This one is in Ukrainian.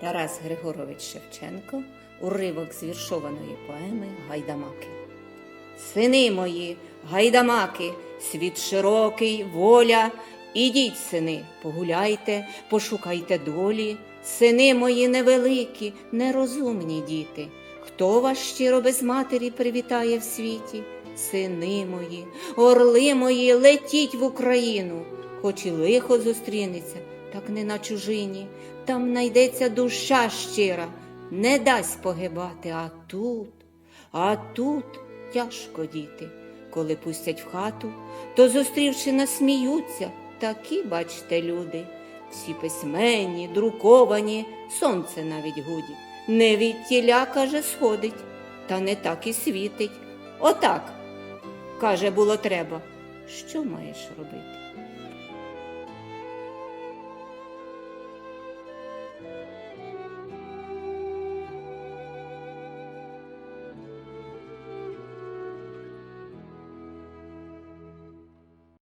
Тарас Григорович Шевченко, уривок з віршованої поеми Гайдамаки. Сини мої, гайдамаки, світ широкий, воля. Ідіть, сини, погуляйте, пошукайте долі. Сини мої невеликі, нерозумні діти. Хто вас щиро без матері привітає в світі? Сини мої, орли мої, летіть в Україну, хоч і лихо зустрінеться, так не на чужині. Там найдеться душа щира, не дасть погибати, а тут, а тут тяжко діти. Коли пустять в хату, то зустрівши насміються, такі, бачте, люди. Всі письменні, друковані, сонце навіть гудить. Не від тіля, каже, сходить, та не так і світить. Отак, каже, було треба. Що маєш робити?